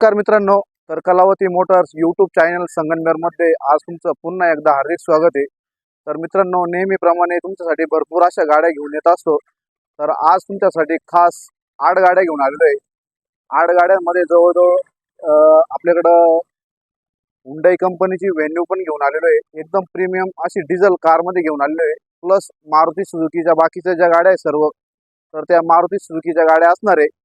नमस्कार मित्रांनो तर कलावती मोटर्स यूट्यूब चॅनल संगमनेरमध्ये आज तुमचं पुन्हा एकदा हार्दिक स्वागत आहे. तर मित्रांनो नेहमीप्रमाणे तुमच्यासाठी भरपूर अशा गाड्या घेऊन येत असतो. तर आज तुमच्यासाठी खास आठ गाड्या घेऊन आलेलो आहे. आठ गाड्यांमध्ये जवळजवळ आपल्याकडं हुंडाई कंपनीची व्हेन्यू पण घेऊन आलेलो आहे. एकदम प्रीमियम अशी डिझेल कारमध्ये घेऊन आलेलो आहे. प्लस मारुती सुझुकीच्या बाकीच्या ज्या गाड्या आहेत सर्व तर त्या मारुती सुझुकीच्या गाड्या असणार आहे.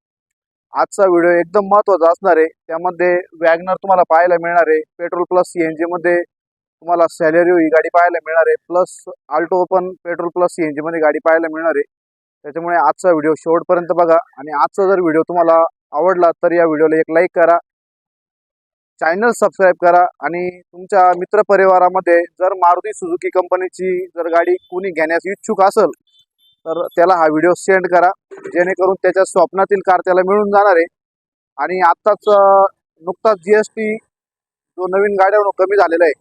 आजचा व्हिडिओ एकदम महत्त्वाचा असणार आहे. त्यामध्ये वॅगनर तुम्हाला पाहायला मिळणार आहे. पेट्रोल प्लस सी एनमध्ये तुम्हाला सॅलेरिओ ही गाडी पाहायला मिळणार आहे. प्लस आल्टो पण पेट्रोल प्लस सी एनमध्ये गाडी पाहायला मिळणार आहे. त्याच्यामुळे आजचा व्हिडिओ शेवटपर्यंत बघा. आणि आजचा जर व्हिडिओ तुम्हाला आवडला तर या व्हिडिओला एक लाईक करा. चॅनल सबस्क्राईब करा. आणि तुमच्या मित्रपरिवारामध्ये जर मारुती सुझुकी कंपनीची जर गाडी कोणी घेण्यास इच्छुक असेल तर त्याला हा व्हिडिओ सेंड करा. जेणेकरून त्याच्या स्वप्नातील कार त्याला मिळून जाणार आहे. आणि आत्ताच नुकताच जी एस टी जो नवीन गाड्यावर कमी झालेला आहे.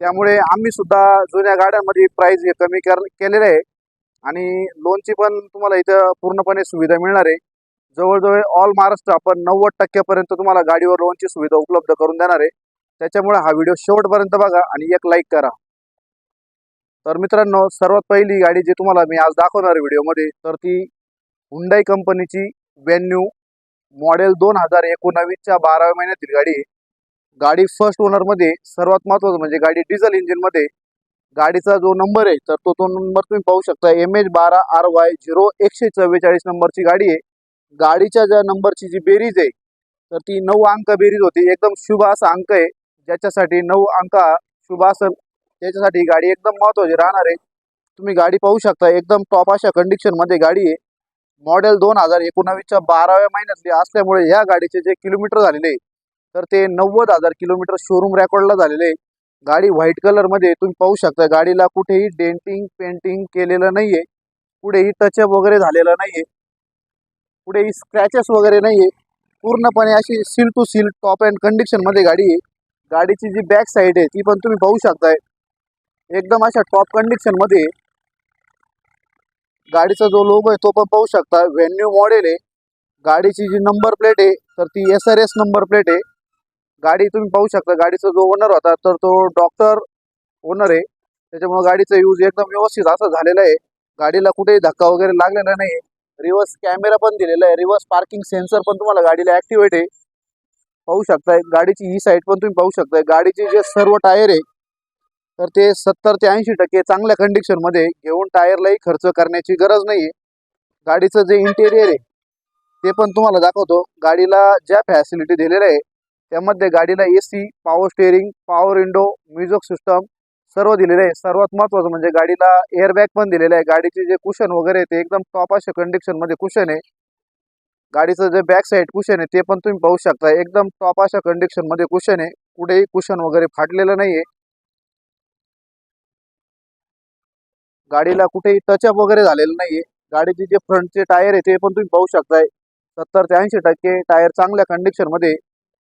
त्यामुळे आम्ही सुद्धा जुन्या गाड्यांमध्ये प्राईस हे कमी कर केलेलं आहे. आणि लोनची पण तुम्हाला इथं पूर्णपणे सुविधा मिळणार आहे. जवळजवळ ऑल महाराष्ट्र आपण नव्वद टक्क्यापर्यंत तुम्हाला गाडीवर लोनची सुविधा उपलब्ध करून देणार आहे. त्याच्यामुळे हा व्हिडिओ शेवटपर्यंत बघा आणि एक लाईक करा. तर मित्रांनो सर्वात पहिली गाडी जी तुम्हाला मी आज दाखवणार व्हिडिओमध्ये तर ती हुंडाई कंपनीची व्हॅन्यू मॉडेल दोन हजार एकोणावीसच्या बाराव्या महिन्यातील गाडी आहे. गाडी फर्स्ट ओनरमध्ये सर्वात महत्त्वाचं म्हणजे गाडी डिझेल इंजिनमध्ये गाडीचा जो नंबर आहे तर तो तो नंबर तुम्ही पाहू शकता. एम एच बारा आर वाय झिरो एकशे चव्वेचाळीस नंबरची गाडी आहे. गाडीच्या ज्या नंबरची जी बेरीज आहे तर ती नऊ अंक बेरीज होती. एकदम शुभ असा अंक आहे ज्याच्यासाठी नऊ अंक शुभासन शुभ त्याच्यासाठी गाडी एकदम महत्त्वाची राहणार आहे. तुम्ही गाडी पाहू शकता एकदम टॉप अशा कंडिशनमध्ये गाडी आहे. मॉडेल दोन हजार एकोणावीसच्या बाराव्या महिन्यातली असल्यामुळे ह्या गाडीचे जे किलोमीटर झालेले आहे, तर ते नव्वद हजार किलोमीटर शोरूम रेकॉर्डला झालेले आहे. गाडी व्हाईट कलरमध्ये तुम्ही पाहू शकता गाडीला कुठेही डेंटिंग पेंटिंग केलेलं नाहीये. कुठेही टचअप वगैरे झालेलं नाहीये. कुठेही स्क्रॅचेस वगैरे नाहीये. पूर्णपणे अशी seal to seal top end कंडिशनमध्ये गाडी आहे. गाडीची जी बॅक साईड आहे ती पण तुम्ही पाहू शकताय. एकदम अशा टॉप कंडिशनमध्ये मध्ये गाडीचा जो लोगो आहे तो पण पाहू शकता. व्हेन्यू मॉडेल आहे. गाडीची जी नंबर प्लेट आहे तर ती S R S number plate आहे. गाडी तुम्ही पाहू शकता गाडीचा जो ओनर होता तर तो डॉक्टर ओनर आहे. त्याच्यामुळे गाडीचा यूज एकदम व्यवस्थित असा झालेला आहे. गाडीला कुठेही धक्का वगैरे लागलेला नाही रिव्हर्स कॅमेरा पण दिलेला आहे. रिव्हर्स पार्किंग सेन्सर पण तुम्हाला गाडीला ऍक्टिवेट आहे. पाहू शकताय गाडीची ही साईड पण तुम्ही पाहू शकताय गाडीचे जे सर्व टायर आहे तर ते सत्तर ते ऐंशी टक्के चांगल्या कंडिशनमध्ये घेऊन टायरलाही खर्च करण्याची गरज नाही आहे गाडीचं जे इंटेरियर आहे ते पण तुम्हाला दाखवतो. गाडीला ज्या फॅसिलिटी दिलेल्या आहे त्यामध्ये गाडीला A C power steering power window music system सर्व दिलेलं आहे. सर्वात महत्त्वाचं म्हणजे गाडीला एअरबॅग पण दिलेलं आहे. गाडीचे जे कुशन वगैरे आहे ते एकदम टॉप अशा कंडिशनमध्ये कुशन आहे. गाडीचं जे बॅक साईड कुशन आहे ते पण तुम्ही पाहू शकता. एकदम टॉप अशा कंडिशनमध्ये कुशन आहे. कुठेही कुशन वगैरे फाटलेलं नाही आहे गाडीला कुठेही टचअप वगैरे झालेलं नाहीये. गाडीचे जे फ्रंटचे टायर आहे ते पण तुम्ही पाहू शकताय. सत्तर ते ऐंशी टक्के टायर चांगल्या कंडिशनमध्ये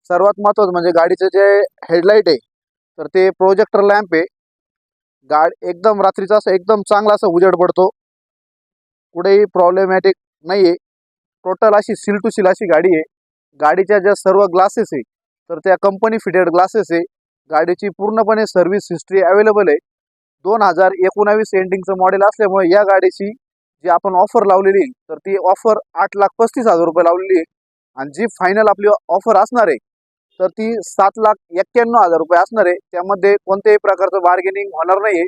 सर्वात महत्वाचं म्हणजे गाडीचं जे हेडलाईट आहे तर ते प्रोजेक्टर लॅम्प आहे. गाड एकदम रात्रीचा असं एकदम चांगला असा उजेड पडतो. कुठेही प्रॉब्लेमॅटिक नाहीये. टोटल अशी सील टू सील अशी गाडी आहे. गाडीच्या ज्या सर्व ग्लासेस आहे तर त्या कंपनी फिटेड ग्लासेस आहे. गाडीची पूर्णपणे सर्व्हिस हिस्ट्री अवेलेबल आहे. दोन हजार एकोणावीस एंडिंगचं मॉडेल असल्यामुळे या गाडीची जी आपण ऑफर लावलेली तर ती ऑफर आठ लाख पस्तीस हजार रुपये लावलेली आहे. आणि जी फायनल आपली ऑफर असणार आहे तर ती सात लाख एक्क्याण्णव हजार रुपये असणार आहे. त्यामध्ये कोणत्याही प्रकारचं बार्गेनिंग होणार नाही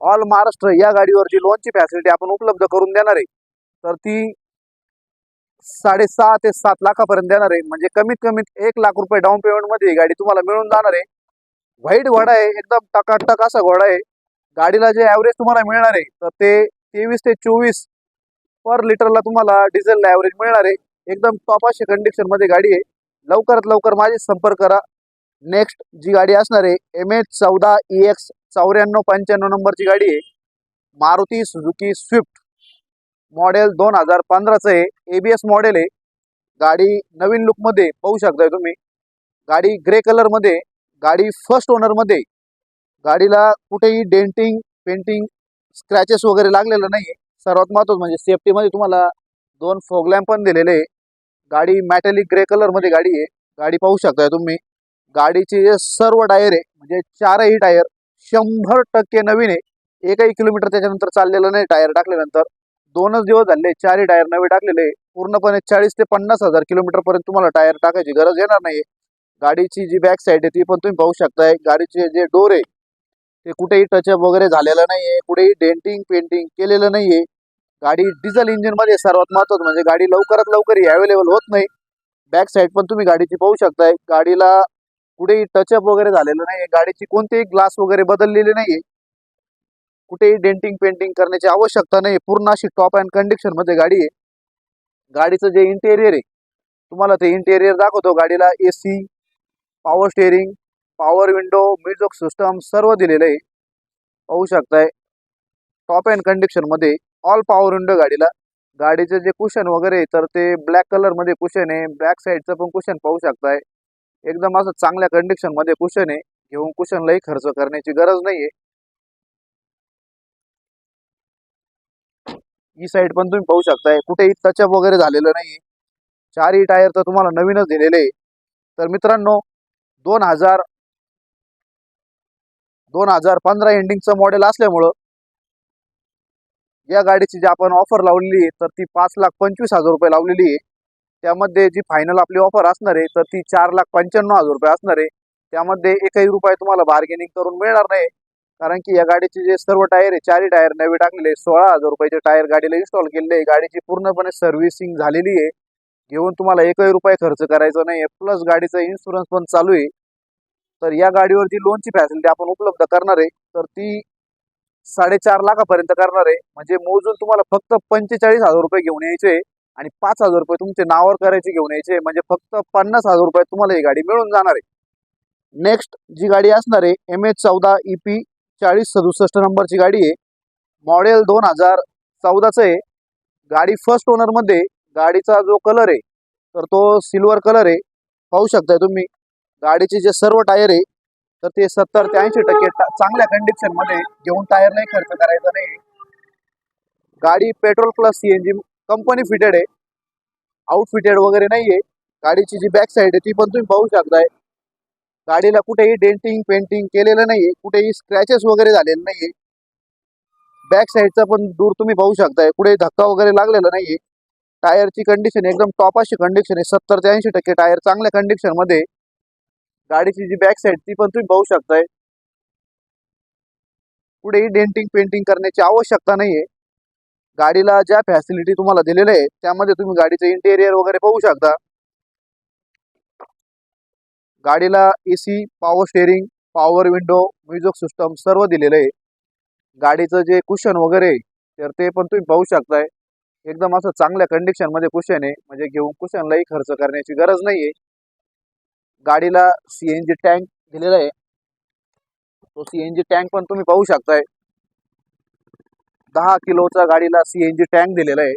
ऑल महाराष्ट्र या गाडीवर जी लोनची फॅसिलिटी आपण उपलब्ध करून देणार आहे तर ती साडेसहा ते सात लाखापर्यंत देणार आहे. म्हणजे कमीत कमीत एक लाख रुपये डाऊन पेमेंटमध्ये ही गाडी तुम्हाला मिळून जाणार आहे. व्हाईट घोडा आहे एकदम टकाटक असा घोडा आहे. गाडीला जे ॲव्हरेज तुम्हाला मिळणार आहे तर ते तेवीस ते चोवीस पर लिटरला तुम्हाला डिझेलला ॲव्हरेज मिळणार आहे. एकदम टॉप अशी कंडिशनमध्ये गाडी आहे. लवकरात लवकर माझी संपर्क करा. नेक्स्ट जी गाडी असणार आहे एम एच चौदा ई एक्स चौऱ्याण्णव पंच्याण्णव नंबरची गाडी आहे. मारुती सुझुकी स्विफ्ट मॉडेल दोन हजार पंधराचं आहे. ए बी एस मॉडेल आहे. गाडी नवीन लुकमध्ये पाहू शकताय तुम्ही. गाडी ग्रे कलरमध्ये गाडी फर्स्ट ओनरमध्ये गाडीला कुठेही डेंटिंग पेंटिंग स्क्रॅचेस वगैरे लागलेलं नाही सर्वात महत्वाचं म्हणजे सेफ्टीमध्ये तुम्हाला दोन फोगलॅम्प पण दिलेले आहे. गाडी मॅटेलिक ग्रे कलरमध्ये गाडी आहे. गाडी पाहू शकताय तुम्ही. गाडीचे जे सर्व टायर आहे म्हणजे चारही टायर शंभर टक्के नवीन आहे. एकही किलोमीटर त्याच्यानंतर चाललेलं नाही टायर टाकल्यानंतर. दोनच दिवस झाले चारही टायर नवे टाकलेले पूर्णपणे चाळीस ते पन्नास हजार किलोमीटर पर्यंत तुम्हाला टायर टाकायची गरज येणार नाही गाडीची जी बॅक साईड आहे ती पण तुम्ही पाहू शकताय. गाडीचे जे डोर आहे ते कुठेही टचअप वगैरे झालेलं नाहीये कुठेही डेंटिंग पेंटिंग केलेलं नाहीये. गाडी डिझेल इंजिनमध्ये सर्वात महत्वाचं म्हणजे गाडी लवकरात लवकर अवेलेबल होत नाही. बॅक साईड पण तुम्ही गाडीची पाहू शकताय. गाडीला कुठेही टचअप वगैरे झालेलं नाहीये. गाडीची कोणतेही ग्लास वगैरे बदललेले नाहीये. कुठेही डेंटिंग पेंटिंग करण्याची आवश्यकता नाही पूर्ण अशी टॉप अँड कंडिशनमध्ये गाडी आहे. गाडीचं जे इंटेरियर आहे तुम्हाला ते इंटेरियर दाखवतो. गाडीला AC power steering power window music system सर्व दिलेलं आहे. पाहू शकताय टॉप अँड कंडिशनमध्ये ऑल पॉवर विंडो गाडीला. गाडीचे जे कुशन वगैरे तर ते ब्लॅक कलरमध्ये कुशन आहे. बॅक साईडचं पण कुशन पाहू शकताय. एकदम असं चांगल्या कंडिशनमध्ये कुशन आहे. घेऊन कुशनलाही खर्च करण्याची गरज नाहीये. ही साईड पण तुम्ही पाहू शकताय. कुठेही टचअप वगैरे झालेलं नाही चारही टायर तर तुम्हाला नवीनच दिलेले आहे. तर मित्रांनो दोन हजार दोन हजार पंधरा एंडिंगचं मॉडेल असल्यामुळं या गाडीची जी आपण ऑफर लावलेली आहे तर ती पाच लाख पंचवीस हजार रुपये लावलेली आहे. त्यामध्ये जी फायनल आपली ऑफर असणार आहे तर ती चार लाख पंच्याण्णव हजार रुपये असणार आहे. त्यामध्ये एकही रुपये तुम्हाला बार्गेनिंग करून मिळणार नाही. कारण की या गाडीचे जे सर्व टायर आहे चारही टायर नवे टाकलेले सोळा हजार रुपयाचे टायर गाडीला इन्स्टॉल केलेले आहे. गाडीची पूर्णपणे सर्व्हिसिंग झालेली आहे. घेऊन तुम्हाला एकही रुपये खर्च करायचा नाही प्लस गाडीचा इन्शुरन्स पण चालू आहे. तर या गाडीवरती लोनची फॅसिलिटी आपण उपलब्ध करणार आहे. तर ती साडेचार लाखापर्यंत करणार आहे. म्हणजे मोजून तुम्हाला फक्त पंचेचाळीस हजार रुपये घेऊन यायचे आणि पाच हजार रुपये तुमचे नावावर करायचे घेऊन यायचे म्हणजे फक्त पन्नास हजार रुपये तुम्हाला ही गाडी मिळून जाणार आहे. नेक्स्ट जी गाडी असणार आहे एम एच चौदा ई पी चाळीस सदुसष्ट नंबरची गाडी आहे. मॉडेल दोन हजार चौदाचं आहे. गाडी फर्स्ट ओनरमध्ये गाडीचा जो कलर आहे तर तो सिल्वर कलर आहे. पाहू शकताय तुम्ही. गाडीचे जे सर्व टायर आहे तर ते सत्तर ते ऐंशी टक्के चांगल्या कंडिशनमध्ये घेऊन टायर नाही खर्च करायचा नाही. गाडी petrol plus CNG company fitted आहे. आउटफिटेड वगैरे नाहीये. गाडीची जी बॅक साईड आहे ती पण तुम्ही पाहू शकताय. गाडीला कुठेही डेंटिंग पेंटिंग केलेलं नाहीये. कुठेही स्क्रॅचेस वगैरे झालेले नाहीये. बॅक साईडचा पण दूर तुम्ही पाहू शकताय. कुठेही धक्का वगैरे लागलेला नाहीये. टायरची कंडिशन एकदम टॉप अशी कंडिशन आहे. सत्तर ते ऐंशी टक्के टायर चांगल्या कंडिशनमध्ये गाडीची जी बॅक साईड ती पण तुम्ही पाहू शकताय. कुठेही डेंटिंग पेंटिंग करण्याची आवश्यकता नाहीये. गाडीला ज्या फॅसिलिटी तुम्हाला दिलेल्या आहे त्यामध्ये तुम्ही गाडीचं इंटेरियर वगैरे पाहू शकता. गाडीला AC power steering power window music system सर्व दिलेलं आहे. गाडीचं जे कुशन वगैरे तर ते पण तुम्ही पाहू शकताय. एकदम असं चांगल्या कंडिशनमध्ये कुशन आहे. म्हणजे घेऊन कुशनलाही खर्च करण्याची गरज नाहीये. गाडीला सीएनजी टँक दिलेला आहे. तो सीएनजी टँक पण तुम्ही पाहू शकताय. दहा किलोचा गाडीला सीएनजी टँक दिलेला आहे.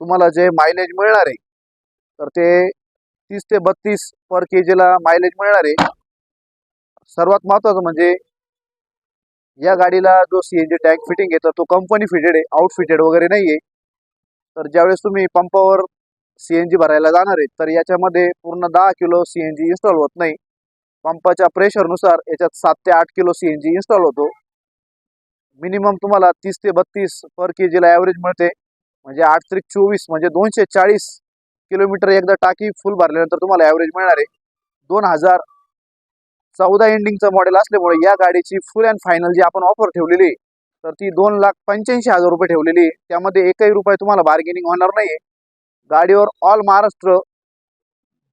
तुम्हाला जे मायलेज मिळणार आहे तर ते तीस ते बत्तीस पर के जीला मायलेज मिळणार आहे. सर्वात महत्वाचं म्हणजे या गाडीला जो सीएनजी टँक फिटिंग आहे तर तो कंपनी फिटेड आहे आउटफिटेड वगैरे नाहीये. तर ज्यावेळेस तुम्ही पंपावर सीएनजी भरायला जाणार आहे तर याच्यामध्ये पूर्ण दहा किलो सीएनजी इन्स्टॉल होत नाही. पंपाच्या प्रेशरनुसार याच्यात सात ते आठ किलो सीएनजी इन्स्टॉल होतो. मिनिमम तुम्हाला तीस ते बत्तीस पर के जीला ॲव्हरेज मिळते. म्हणजे आठ त्रिक चोवीस म्हणजे दोनशे चाळीस किलोमीटर एकदा टाकी फुल भरल्यानंतर तुम्हाला ॲव्हरेज मिळणार आहे. दोन हजार चौदा एंडिंगचं मॉडेल असल्यामुळे या गाडीची फुल अँड फायनल जी आपण ऑफर ठेवलेली आहे तर ती दोन लाख पंच्याऐंशी हजार रुपये ठेवलेली आहे. त्यामध्ये एकही रुपये तुम्हाला बार्गेनिंग होणार नाही गाडीवर ऑल महाराष्ट्र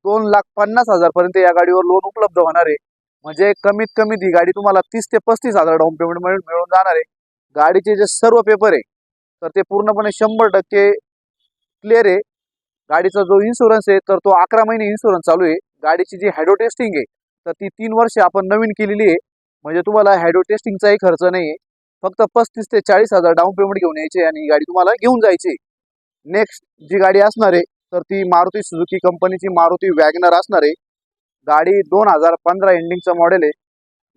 दोन लाख पन्नास हजारपर्यंत या गाडीवर लोन उपलब्ध होणार आहे. म्हणजे कमीत कमी ती गाडी तुम्हाला तीस ते पस्तीस हजार डाऊन पेमेंट मिळून मिळून जाणार आहे. गाडीचे जे सर्व पेपर आहे तर ते पूर्णपणे शंभर टक्के क्लिअर आहे. गाडीचा जो इन्शुरन्स आहे तर तो अकरा महिने इन्शुरन्स चालू आहे. गाडीची जी हॅडो टेस्टिंग आहे तर ती तीन वर्ष आपण नवीन केलेली आहे. म्हणजे तुम्हाला हॅडो टेस्टिंगचाही खर्च नाही आहे फक्त पस्तीस ते चाळीस हजार डाऊन पेमेंट घेऊन यायचे आणि गाडी तुम्हाला घेऊन जायची नेक्स्ट जी गाडी असणार आहे तर ती मारुती सुझुकी कंपनीची मारुती वॅगनर असणार आहे. गाडी दोन हजार पंधरा एंडिंगचं मॉडेल आहे.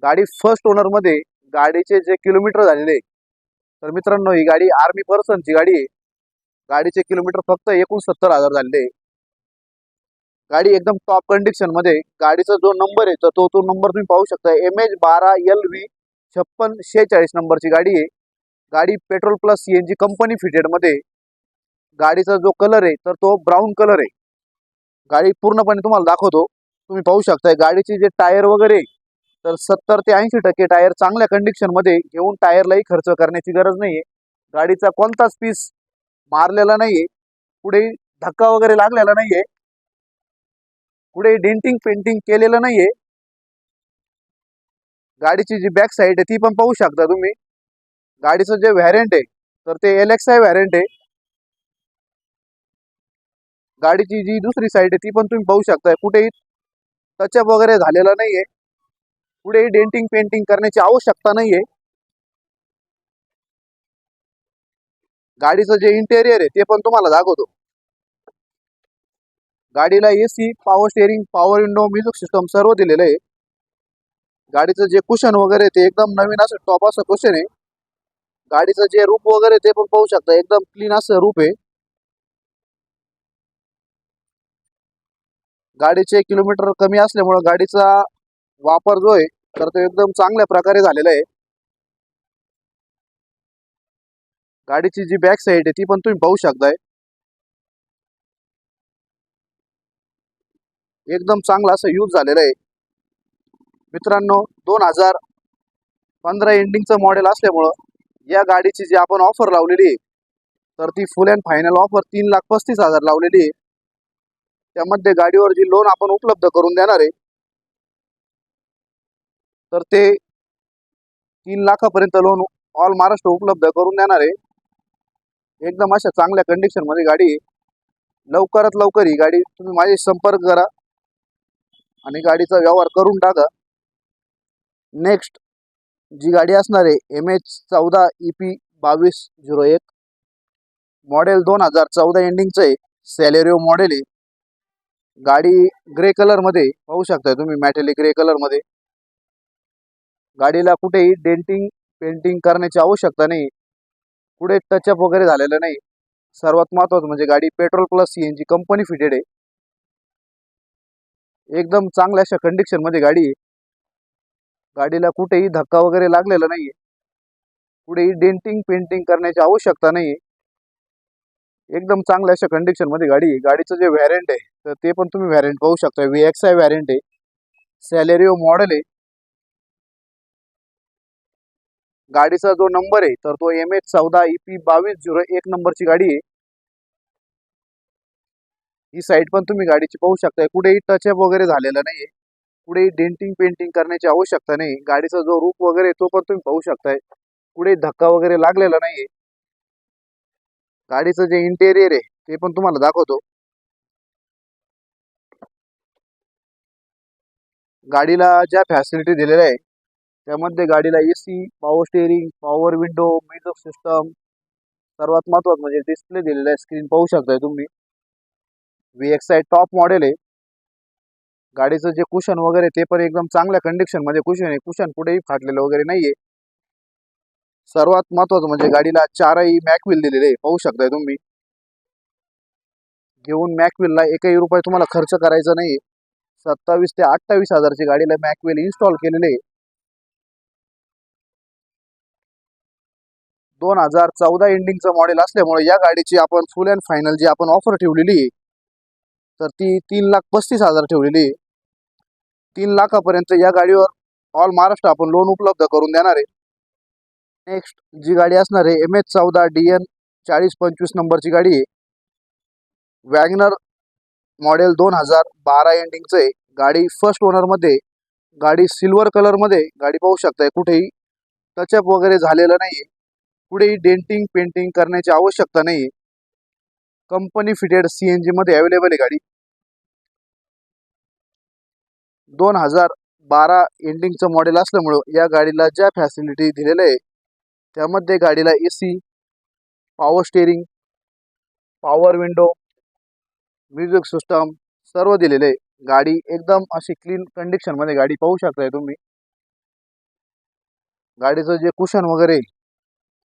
गाडी फर्स्ट ओनरमध्ये गाडीचे जे किलोमीटर झालेले तर मित्रांनो ही गाडी आर्मी पर्सनची गाडी आहे. गाडीचे किलोमीटर फक्त एकोणसत्तर हजार झालेले आहे. गाडी एकदम टॉप कंडिशनमध्ये गाडीचा जो नंबर आहे तर तो तो नंबर तुम्ही पाहू शकता. एम एच बारा एल व्ही छप्पन शेहेचाळीस नंबरची गाडी आहे. गाडी petrol plus C company G मध्ये फिटेडमध्ये गाडीचा जो कलर आहे तर तो ब्राऊन कलर आहे. गाडी पूर्णपणे तुम्हाला दाखवतो. तुम्ही पाहू शकताय गाडीचे जे टायर वगैरे तर सत्तर ते ऐंशी टक्के टायर चांगल्या कंडिशनमध्ये घेऊन टायरलाही खर्च करण्याची गरज नाही आहे गाडीचा कोणताच पीस मारलेला नाहीये. पुढे धक्का वगैरे लागलेला नाहीये. पुढे डेंटिंग पेंटिंग केलेलं नाहीये. गाडीची जी बॅक साईड आहे ती पण पाहू शकता तुम्ही. गाडीचं जे व्हॅरियंट आहे तर ते एल एक्स आय व्हॅरियंट आहे. गाडीची जी दुसरी साईड आहे ती पण तुम्ही पाहू शकताय. कुठेही टचअप वगैरे झालेला नाहीये. कुठेही डेंटिंग पेंटिंग करण्याची आवश्यकता नाहीये. गाडीचं जे इंटेरियर आहे ते पण तुम्हाला दाखवतो. गाडीला AC power steering power window music system सर्व दिलेलं आहे. गाडीचं जे कुशन वगैरे ते एकदम नवीन असं टॉप असं कुशन आहे. गाडीचं जे रूप वगैरे ते पण पाहू शकता एकदम क्लीन असं रूप आहे. गाडीचे किलोमीटर कमी असल्यामुळं गाडीचा वापर जो आहे तर तो एकदम चांगल्या प्रकारे झालेला आहे. गाडीची जी बॅक साईड आहे ती पण तुम्ही पाहू शकताय. एकदम चांगला असं यूज झालेला आहे. मित्रांनो दोन हजार पंधरा एंडिंगचं मॉडेल असल्यामुळं या गाडीची जी आपण ऑफर लावलेली आहे तर ती फुल अँड फायनल ऑफर तीन लाख पस्तीस हजार लावलेली आहे. त्यामध्ये गाडीवर जी लोन आपण उपलब्ध करून देणार आहे तर ते तीन लाखापर्यंत लोन ऑल महाराष्ट्र उपलब्ध करून देणार आहे. एकदम अशा चांगल्या कंडिशनमध्ये गाडी आहे. लवकरात लवकर ही गाडी तुम्ही माझे संपर्क करा आणि गाडीचा व्यवहार करून टाका. नेक्स्ट जी गाडी असणार आहे एम एच चौदा ई पी बावीस झिरो एक. मॉडेल दोन हजार चौदा एंडिंगचं आहे. सॅलेरिओ मॉडेल आहे. गाडी ग्रे कलरमध्ये पाहू शकताय तुम्ही मॅटेलिक ग्रे कलरमध्ये. गाडीला कुठेही डेंटिंग पेंटिंग करण्याची आवश्यकता नाही. कुठे टचअप वगैरे झालेलं नाही. सर्वात महत्वाचं म्हणजे गाडी petrol plus C N G company fitted आहे. एकदम चांगल्या अशा कंडिशनमध्ये गाडी आहे. गाडीला कुठेही धक्का वगैरे लागलेला नाहीये. कुठेही डेंटिंग पेंटिंग करण्याची आवश्यकता नाहीये. एकदम चांगल्या अशा कंडिशनमध्ये गाडी आहे. गाडीचं जे व्हॅरियंट आहे तर ते पण तुम्ही व्हॅरियंट पाहू शकता. व्ही एक्स आय व्हॅरियंट आहे. सॅलेरिओ मॉडेल आहे. गाडीचा जो नंबर आहे तर तो एम एच चौदा ई पी बावीस झिरो एक नंबरची गाडी आहे. ही साईड पण तुम्ही गाडीची पाहू शकताय कुठेही टचअप वगैरे झालेला नाहीये. कुठेही डेंटिंग पेंटिंग करण्याची आवश्यकता नाही गाडीचा जो रूप वगैरे तो पण तुम्ही पाहू शकताय. कुठे धक्का वगैरे लागलेला नाहीये. गाडीचं जे इंटेरियर आहे ते पण तुम्हाला दाखवतो. गाडीला ज्या फॅसिलिटी दिलेल्या आहे त्यामध्ये गाडीला AC power steering power window music system सर्वात महत्वाचं म्हणजे डिस्प्ले दिलेला आहे स्क्रीन पाहू शकताय तुम्ही. V X I top model आहे. गाडीचं जे कुशन वगैरे ते पण एकदम चांगल्या कंडिशनमध्ये कुशन आहे. कुशन कुठेही फाटलेलं वगैरे नाही आहे सर्वात महत्वाचं म्हणजे गाडीला चारही मॅकविल दिलेले आहे पाहू शकताय तुम्ही. घेऊन मॅकविलला एकही रुपये तुम्हाला खर्च करायचा नाही सत्तावीस ते अठ्ठावीस हजारची गाडीला मॅकवेल इन्स्टॉल केलेले दोन हजार चौदा एंडिंगचं मॉडेल असल्यामुळे या गाडीची आपण फुल अँड फायनल जी आपण ऑफर ठेवलेली आहे तर ती तीन लाख पस्तीस हजार ठेवलेली आहे. तीन लाखापर्यंत या गाडीवर ऑल महाराष्ट्र आपण लोन उपलब्ध करून देणार आहे. नेक्स्ट जी गाडी असणार आहे एम एच चौदा डी एन चाळीस पंचवीस नंबरची गाडी आहे. वॅगनर मॉडेल दोन हजार बारा एंडिंगचं आहे. गाडी फर्स्ट ओनरमध्ये गाडी सिल्वर कलरमध्ये गाडी पाहू शकताय. कुठेही टचअप वगैरे झालेलं नाही आहे कुठेही डेंटिंग पेंटिंग करण्याची आवश्यकता नाही आहे कंपनी फिटेड सी एन जीमध्ये अवेलेबल आहे गाडी. दोन हजार बारा एंडिंगचं मॉडेल असल्यामुळं या गाडीला ज्या फॅसिलिटी दिलेल्या आहे त्यामध्ये गाडीला A C power steering power window music system सर्व दिलेले आहे. गाडी एकदम अशी क्लीन कंडिशनमध्ये गाडी पाहू शकताय तुम्ही. गाडीचं जे कुशन वगैरे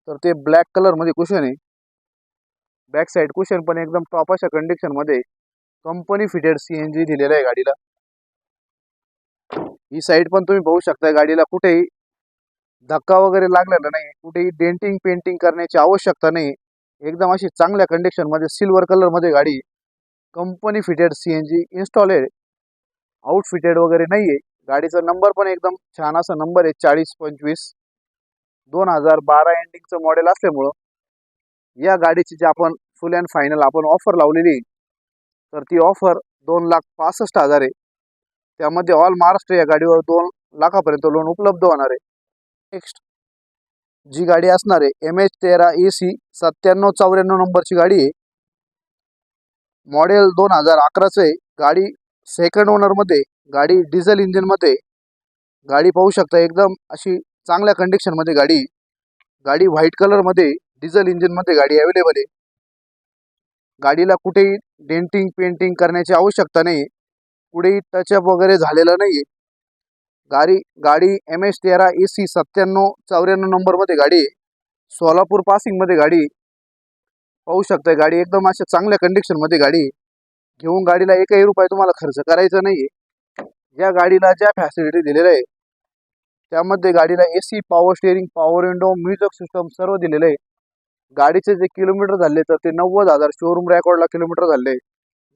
तर ते ब्लॅक कलरमध्ये कुशन आहे. बॅक साईड कुशन पण एकदम टॉप अशा कंडिशनमध्ये मध्ये company fitted C N G दिलेलं आहे गाडीला. ही साईड पण तुम्ही पाहू शकता गाडीला कुठेही धक्का वगैरे लागलेला नाही. कुठेही डेंटिंग पेंटिंग करण्याची आवश्यकता नाही. एकदम अशी चांगल्या कंडिशनमध्ये सिल्वर कलरमध्ये गाडी company fitted C N G installed outfitted वगैरे नाही आहे गाडीचा नंबर पण एकदम छान असा नंबर आहे चाळीस पंचवीस. दोन हजार बारा एंडिंगचं मॉडेल असल्यामुळं या गाडीची जी आपण फुल अँड फायनल आपण ऑफर लावलेली आहे, तर ती ऑफर दोन लाख पासष्ट हजार आहे. त्यामध्ये ऑल महाराष्ट्र या गाडीवर दोन लाखापर्यंत लोन उपलब्ध होणार आहे. नेक्स्ट जी गाडी असणार आहे एम एच तेरा ए सी सत्त्याण्णव चौऱ्याण्णव नंबरची गाडी आहे. मॉडेल दोन हजार अकराचे गाडी सेकंड ओनरमध्ये गाडी डिझेल इंजिनमध्ये गाडी पाहू शकता एकदम अशी चांगल्या कंडिशनमध्ये गाडी गाडी व्हाईट कलरमध्ये डिझेल इंजिनमध्ये गाडी अवेलेबल आहे. गाडीला कुठेही डेंटिंग पेंटिंग करण्याची आवश्यकता नाही कुठेही टचअप वगैरे झालेलं नाही आहे गाडी गाडी एम एच तेरा ए सी सत्त्याण्णव चौऱ्याण्णव नंबरमध्ये गाडी आहे. सोलापूर पासिंगमध्ये गाडी पाहू शकता गाडी एकदम अशा चांगल्या कंडिशनमध्ये गाडी आहे. घेऊन गाडीला एकही रुपये तुम्हाला खर्च करायचा नाही आहे गाडीला ज्या फॅसिलिटी दिलेल्या आहे त्यामध्ये गाडीला A C power steering power window music system सर्व दिलेलं आहे. गाडीचे जे किलोमीटर झाले तर ते नव्वद हजार शोरूम रेकॉर्डला किलोमीटर झाले.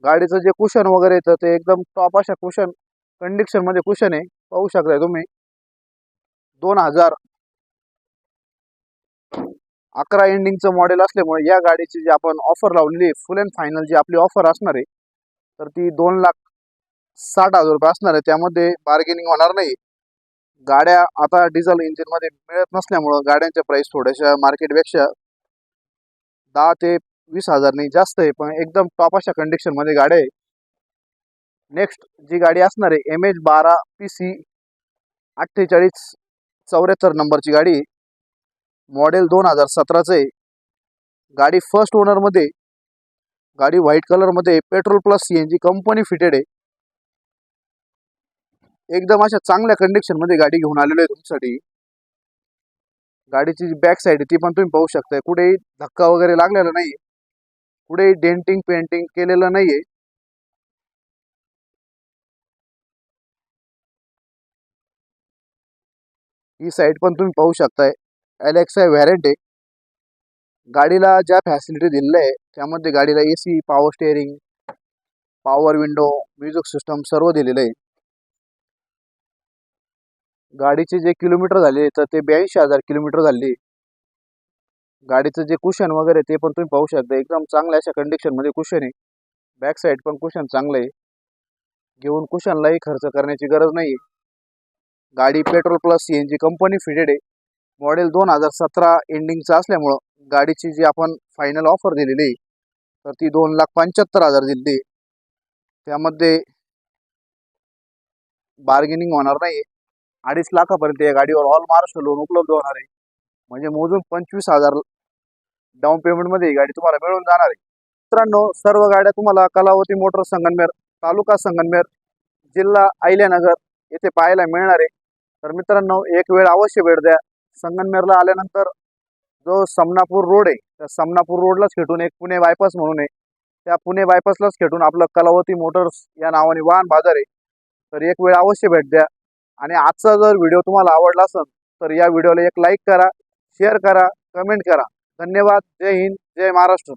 गाडीचं जे कुशन वगैरे येतं ते एकदम टॉप अशा कुशन कंडिशनमध्ये कुशन आहे. पाहू शकताय तुम्ही. दोन हजार अकरा एंडिंगचं मॉडेल असल्यामुळे या गाडीची जी आपण ऑफर लावलेली आहे फुल अँड फायनल जी आपली ऑफर असणार आहे तर ती दोन लाख साठ हजार रुपये असणार आहे. त्यामध्ये बार्गेनिंग होणार नाही. गाड्या आता डिझेल इंजिनमध्ये मिळत नसल्यामुळं गाड्यांच्या प्राईस थोड्याशा मार्केटपेक्षा दहा ते वीस हजारनी जास्त आहे. पण एकदम टॉप अशा कंडिशनमध्ये गाड्या आहे. नेक्स्ट जी गाडी असणार आहे एम एच बारा पी सी अठ्ठेचाळीस चौऱ्याहत्तर नंबरची गाडी आहे. मॉडेल दोन हजार सतराचं आहे. गाडी फर्स्ट ओनरमध्ये गाडी व्हाईट कलरमध्ये petrol plus C N G company fitted आहे. एकदम अशा चांगल्या कंडिशनमध्ये गाडी घेऊन आलेलो आहे तुमच्यासाठी. गाडीची जी बॅक साईड आहे ती पण तुम्ही पाहू शकताय. कुठेही धक्का वगैरे लागलेला नाही कुठेही डेंटिंग पेंटिंग केलेलं नाहीये. ही साईड पण तुम्ही पाहू शकताय. ॲलेक्सा व्हॅरेंट आहे. गाडीला ज्या फॅसिलिटी दिलेल्या आहे त्यामध्ये गाडीला A C power steering power window music system सर्व दिलेलं आहे. गाडीचे जे किलोमीटर झाले तर ते ब्याऐंशी हजार किलोमीटर झाले. गाडीचं जे कुशन वगैरे ते पण तुम्ही पाहू शकता. एकदम चांगल्या अशा कंडिशनमध्ये कुशन आहे. बॅक साईड पण कुशन चांगलं आहे. घेऊन कुशनलाही खर्च करण्याची गरज नाही गाडी petrol plus C N G company fitted आहे. मॉडेल दोन हजार सतरा एंडिंगचं असल्यामुळं गाडीची जी आपण फायनल ऑफर दिलेली तर ती दोन लाख पंच्याहत्तर हजार दिलेली त्यामध्ये बार्गेनिंग होणार नाही अडीच लाखापर्यंत या गाडीवर ऑल महाराष्ट्र लोन उपलब्ध होणार आहे. म्हणजे मोजून पंचवीस हजार डाऊन पेमेंटमध्ये ही गाडी तुम्हाला मिळून जाणार आहे. मित्रांनो सर्व गाड्या तुम्हाला कलावती मोटर संगनमेर तालुका संगनमेर जिल्हा अहिल्यानगर येथे पाहायला मिळणार आहे. तर मित्रांनो एक वेळ अवश्य भेट द्या. संगनमेरला आल्यानंतर जो समनापूर रोड आहे त्या समनापूर रोडलाच खेटून एक पुणे बायपास म्हणून आहे. त्या पुणे बायपासलाच खेटून आपलं कलावती मोटर्स या नावाने वाहन बाजार आहे. तर एक वेळ अवश्य भेट द्या. आणि आजचा जर व्हिडिओ तुम्हाला आवडला असेल तर या व्हिडिओला एक लाईक करा शेअर करा कमेंट करा. धन्यवाद. जय हिंद. जय महाराष्ट्र.